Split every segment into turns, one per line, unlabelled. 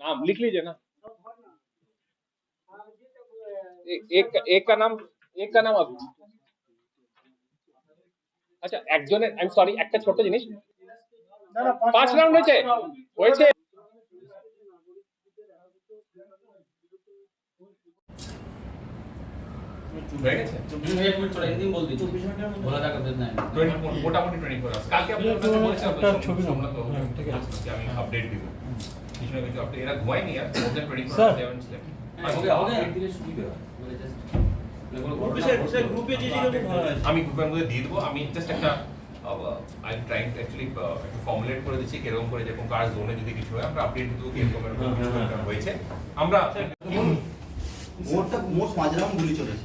नाम लिख लीजिए ना ए- एक एक का नाम एक का নাম আবু আচ্ছা একজনের আমি সরি একটা ছোট জিনিস পাঁচ রাউন্ড হয়েছে হয়েছে
হয়ে গেছে
चौबीस मिनट में थोड़ा हिंदी में बोल दीजिए बोला था कभी नहीं
20 মোটামুটি টোয়েন্টি ফোর কালকে আপনার কাছে বলেছিলাম তো
একটা ছবি
সোমনাথ বাবু
হ্যাঁ, ঠিক আছে।
যে আমি আপডেট দিব এরা ঘুমায়নি আর more then twenty four
sir.
Seven sleep
हो गया हो गया बोले just
গ্রুপে যে যেরকম ভালো আছে
আমি গ্রুপের মধ্যে দিয়ে দেবো আমি জাস্ট একটা আই এম ট্রাইং অ্যাকচুয়ালি একটু ফর্মুলেট করে দিচ্ছি কিরকম করে যেরকম কার জোনে যদি কিছু হয় আমরা আপডেট দেবো কিরকম এরকম
হ্যাঁ,
কিছু
হ্যাঁ,
একটা হয়েছে আমরা
মোটটা মোট পাঁচ রাউন্ড গুলি চলেছে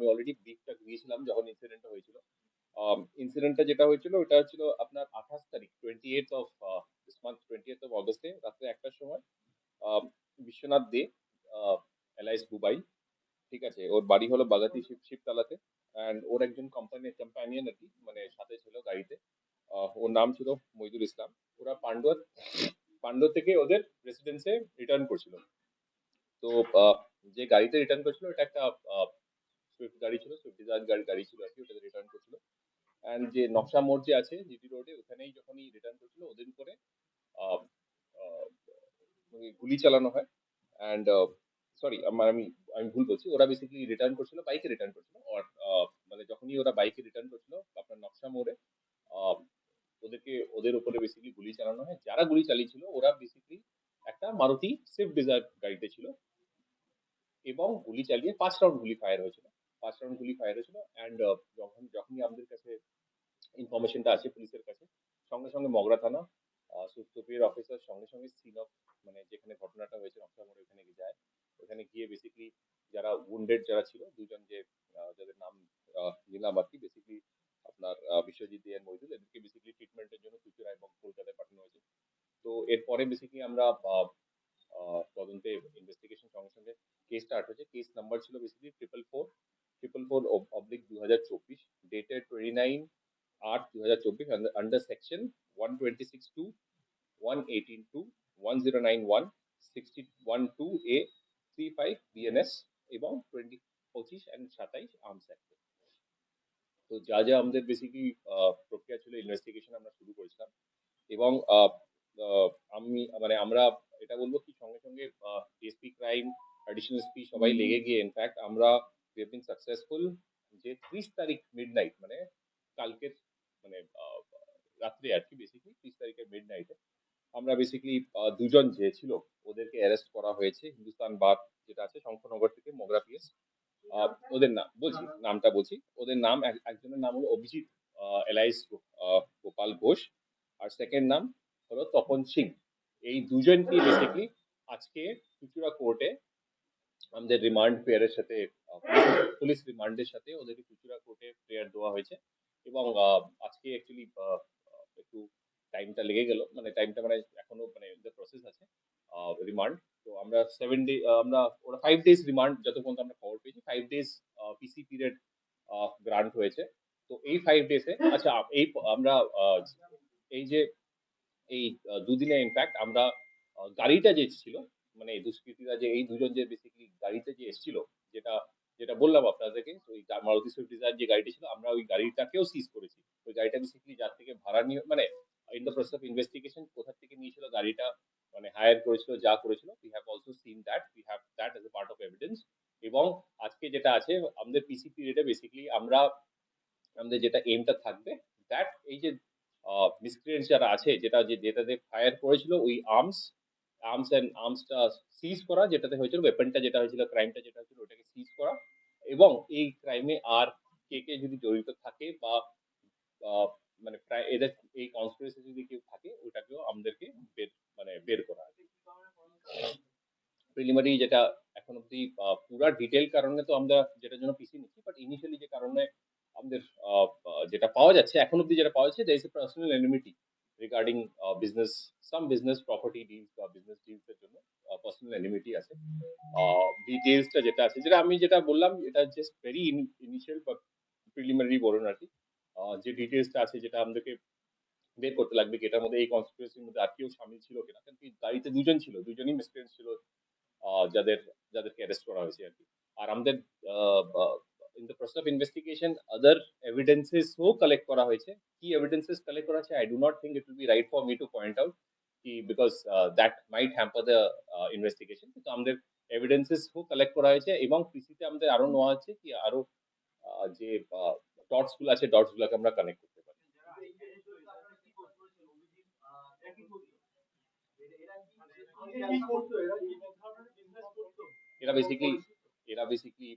আমি অলরেডি ব্রিফটা দিয়েছিলাম যখন ইনসিডেন্টটা হয়েছিল। ইনসিডেন্টটা যেটা হয়েছিল, ওটা হচ্ছিল আপনার আঠাশ তারিখ twenty eight of this month twenty eight of অগস্টে রাত্রে একটার সময় বিশ্বনাথ দে এলআইস দুবাই ঠিক আছে, ওর বাড়ি হলো বাগাতি শিব, শিবতলাতে অ্যান্ড ওর একজন কোম্পানির কম্প্যানিয়ন আর কি মানে সাথে ছিল গাড়িতে। ওর নাম ছিল মইদুল ইসলাম। ওরা পান্ডুয়ার পান্ডুয়া থেকে ওদের রেসিডেন্সে রিটার্ন করছিল। তো যে গাড়িতে রিটার্ন করছিল এটা একটা সুইফট গাড়ি ছিল সুইফট ডিজায়ার গাড়ি গাড়ি ছিল আর কি, ওটাতে রিটার্ন করছিল। অ্যান্ড যে নকশা মোড় যে আছে জিটি রোডে ওখানেই যখনই রিটার্ন করছিল ওদের উপরে গুলি চালানো হয়। অ্যান্ড সরি আমার আমি আমি ভুল বলছি, ওরা বেসিক্যালি রিটার্ন করছিল বাইকে রিটার্ন করছিল। আর মানে যখনই ওরা বাইকে রিটার্ন করছিল, আপনার নকশা মোড়ে ওদেরকে, ওদের উপরে বেসিক্যালি গুলি চালানো হয়। যারা গুলি চালিয়েছিল, ওরা বেসিক্যালি একটা মারুতি সুইফট ডিজায়ার গাড়িতে ছিল। এবং গুলি চালিয়ে পাঁচ রাউন্ড গুলি ফায়ার হয়েছিল। পাঁচ রাউন্ড গুলি ফায়ার হয়েছিল অ্যান্ড যখন, যখনই আমাদের কাছে ইনফরমেশনটা আছে পুলিশের কাছে, সঙ্গে সঙ্গে মগরা থানা সুপিরিয়র অফিসার সঙ্গে সঙ্গে সিন অফ মানে যেখানে ঘটনাটা হয়েছে নকশা মোড়ে ওখানে গিয়ে যায়। ওখানে গিয়ে বেসিক্যালি যারা উন্ডেড যারা ছিল, দুজন যে যাদের নাম নিলাম আর কি বেসিক্যালি আপনার বিশ্বজিৎ দে আর মইদুল এদেরকে বেসিক্যালি ট্রিটমেন্টের জন্য চুচুড়া এবং কলকাতায় পাঠানো হয়েছে। তো এরপরে বেসিক্যালি আমরা তদন্তে ইনভেস্টিগেশন সঙ্গে সঙ্গে কেস স্টার্ট হয়েছে। কেস নাম্বার ছিল basically triple four triple four oblique দু হাজার চব্বিশ ডেটেড টোয়েন্টি নাইন আট দু হাজার চব্বিশ under section one twenty six two one eighteen two one zero nine one sixty one two A three five BNS এবং twenty পঁচিশ অ্যান্ড সাতাইশ আর্মস অ্যাক্টে তো যা যা আমাদের বেসিক্যালি প্রক্রিয়া ছিল ইনভেস্টিগেশন আমরা শুরু করেছিলাম। এবং আমি মানে আমরা এটা বলব কি সঙ্গে সঙ্গে এসপি ক্রাইম অ্যাডিশনাল এসপি সবাই লেগে গিয়ে ইনফ্যাক্ট আমরা সাকসেসফুল যে ত্রিশ তারিখ মিড নাইট মানে কালকের মানে রাত্রে আর কি বেসিক্যালি ত্রিশ তারিখের মিড নাইটে আমরা বেসিক্যালি দুজন যে ছিল ওদেরকে অ্যারেস্ট করা হয়েছে। হিন্দুস্তান বাদ যেটা আছে শঙ্করনগর থেকে মোগরা পিএস ওদের নাম, বলছি, নামটা বলছি। ওদের নাম, এক- একজনের নাম হলো অভিজিৎ এলাইস গোপাল ঘোষ। আর সেকেন্ড নাম হলো তপন সিং। এই দুজনকে বেসিক্যালি আজকে চুচুড়া কোর্টে আমাদের রিমান্ড পেয়ারের সাথে পুলিশ- রিমান্ডের সাথে ওদেরকে কোর্টে প্রেয়ার দেওয়া হয়েছে এবং আজকে অ্যাকচুয়ালি একটু টাইমটা লেগে গেল। মানে টাইমটা মানে এখনও মানে প্রসেস আছে রিমান্ড তো আমরা সেভেন ডে আমরা, ওরা ফাইভ ডেজ রিমান্ড যতক্ষণ আমরা খবর পেয়েছি five days PC period grant হয়েছে। তো এই ফাইভ ডেজে আচ্ছা এই, আমরা এই যে, এই দুদিনে ইনফ্যাক্ট আমরা গাড়িটা যে ছিল মানে দুষ্কৃতীরা যে, এই দুজন যে বেসিক্যালি গাড়িতে যে এসেছিল, যেটা যেটা বললাম আপনাদেরকে ওই মারুতি সুইফট ডিজায়ার যে গাড়িটি ছিল, আমরা ওই গাড়িটাকেও সিজ করেছি। ওই গাড়িটা বেসিক্যালি যার থেকে ভাড়া নিয়ে মানে in the process of investigation কোথা থেকে নিয়েছিল গাড়িটা মানে হায়ার করেছিল, যা করেছিল we have also seen that we have that as a part of evidence এবং আজকে যেটা আছে, আমাদের পিসিপি রেটে বেসিক্যালি আমরা, আমাদের যেটা এইমটা থাকবে দ্যাট এই যে মিসক্রিয়েন্ট যারা আছে, যেটা যে যেটাতে ফায়ার করেছিল, ওই আর্মস আর্মস অ্যান্ড আর্মসটা সিজ করা, যেটাতে হয়েছিল ওয়েপনটা যেটা হয়েছিল ক্রাইমটা যেটা হয়েছিল, ওটাকে সিজ করা এবং এই ক্রাইমে আর কে কে যদি জড়িত থাকে বা মানে প্রায় এদের, এই কনস্পিরেসি যদি কেউ থাকে, ওটাকেও আমাদেরকে বের মানে বের করা আছে। প্রিলিমিনারি যেটা এখন অব্দি পুরা ডিটেল কারণে তো আমরা যেটার জন্য পিসি নিচ্ছি বাট ইনিশিয়ালি যে কারণে আমাদের যেটা পাওয়া যাচ্ছে, এখন অব্দি যেটা পাওয়া যাচ্ছে, there is a personal enmity regarding business some business property deals বা বিজনেস ডিলস জন্য পার্সোনাল এনিমিটি আছে। ডিটেলসটা যেটা আছে যেটা আমি যেটা বললাম এটা জাস্ট ভেরি ইনিশিয়াল বা প্রিলিমিনারি বলুন আর কি। আহ, যে ডিটেলসটা আছে যেটা আমাদেরকে বের করতে লাগবে কি এটার মধ্যে এই কনস্পিরেসির মধ্যে আর কেউ সামিল ছিল কিনা কারণ কি গাড়িতে দুজন ছিল দুজনই মিসক্রিয়েন্ট ছিল যাদের যাদেরকে অ্যারেস্ট করা হয়েছে আর কি। আর আমাদের in the process of investigation other এভিডেন্সেসও collect করা হয়েছে কি এভিডেন্সেস কালেক্ট করা হয়েছে I do not think it will be right for me to point out কি because that might hamper the investigation কিন্তু আমাদের এভিডেন্সেসও কালেক্ট করা হয়েছে এবং পিসিতে আমাদের আরও নেওয়া আছে কি আরও যে ডটসগুলো আছে ডটস গুলোকে আমরা কানেক্ট করতে পারি এরা বেসিক্যালি এরা বেসিক্যালি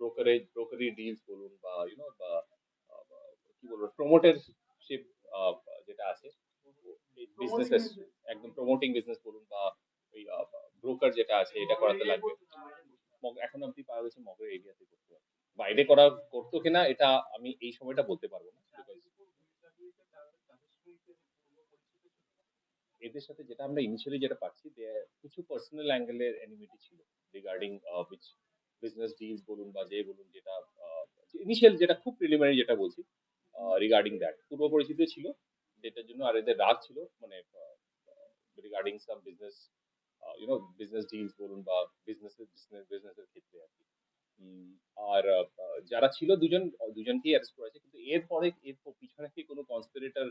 ব্রোকারেজ ব্রোকারি ডিলস বলুন বা ইউনো বা আহ, বা কি বলব প্রমোটারশিপ যেটা আছে বিজনেসেস একদম প্রমোটিং বিজনেস বলুন বা ওই ব্রোকার যেটা আছে এটা করাতে লাগবে। এখন অব্দি পাওয়া গেছে মগের এরিয়াতে করতে। বাইরে করা করতো কিনা এটা আমি এই সময়টা বলতে পারব না এদের সাথে যেটা আমরা ইনিশিয়ালি যেটা পাচ্ছি কিছু পার্সোনাল অ্যাঙ্গেলের এনিমিটি ছিল। রিগার্ডিং বিজনেস ডিলস বলুন বা যে বলুন যেটা ইনিশিয়াল যেটা খুব প্রিলিমিনারি যেটা বলছি রিগার্ডিং দ্যাট পূর্ব পরিচিত ছিল, যেটার জন্য আর এদের রাগ ছিল মানে regarding some business you know business deals বলুন বা বিজনেসের বিজনেস বিজনেসের ক্ষেত্রে আর কি। আর যারা ছিল দুজন, দুজনকেই অ্যারেস্ট করেছে, কিন্তু এরপরে এর পিছনে কি কোনো কনস্পিরেটর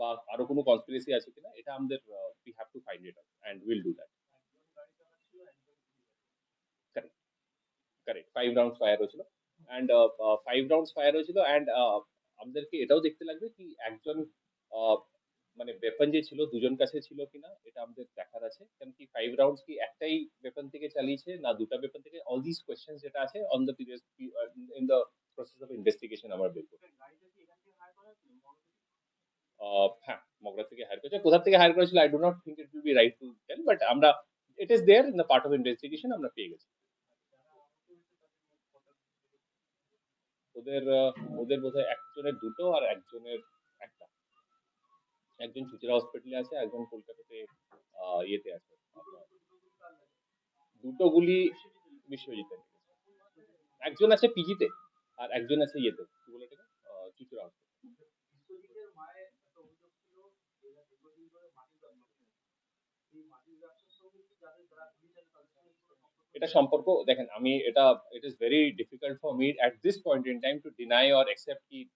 বা আরও কোনো কনস্পিরেসি আছে কিনা, এটা আমাদের we have to find it and will do that correct correct five rounds fire হয়েছিল। অ্যান্ড ফাইভ ফায়ার হয়েছিল অ্যান্ড আমাদেরকে এটাও দেখতে লাগবে কি একজন আহ, মানে ওয়েপন যে ছিল দুজন কাছে ছিল কিনা এটা আমাদের দেখার আছে। কি ফাইভ রাউন্ডস কি একটাই ওয়েপন থেকে চালিয়েছে না দুটা ওয়েপন থেকে? অল দিস কোয়েশ্চেন যেটা আছে on the period in the process of investigation আমরা বের করব। হ্যাঁ মগরা থেকে হায়ার করেছে। কোথা থেকে হায়ার করেছিল? I do not think it will be right to tell but আমরা it there in the part of investigation আমরা পেয়ে গেছি। ওদের ওদের বোধহয় একজনের দুটো আর একজনের একটা। একজন চুচুড়া হসপিটালে আছে একজন কলকাতাতে ইয়েতে আছে। দুটো গুলি বিশ্বজিতে একজন আছে পিজিতে আর একজন আছে ইয়েতে। কি বলে আহ, হসপিটাল এটা সম্পর্ক দেখেন আমি এটা it is very difficult for me at this point in time to deny or accept it.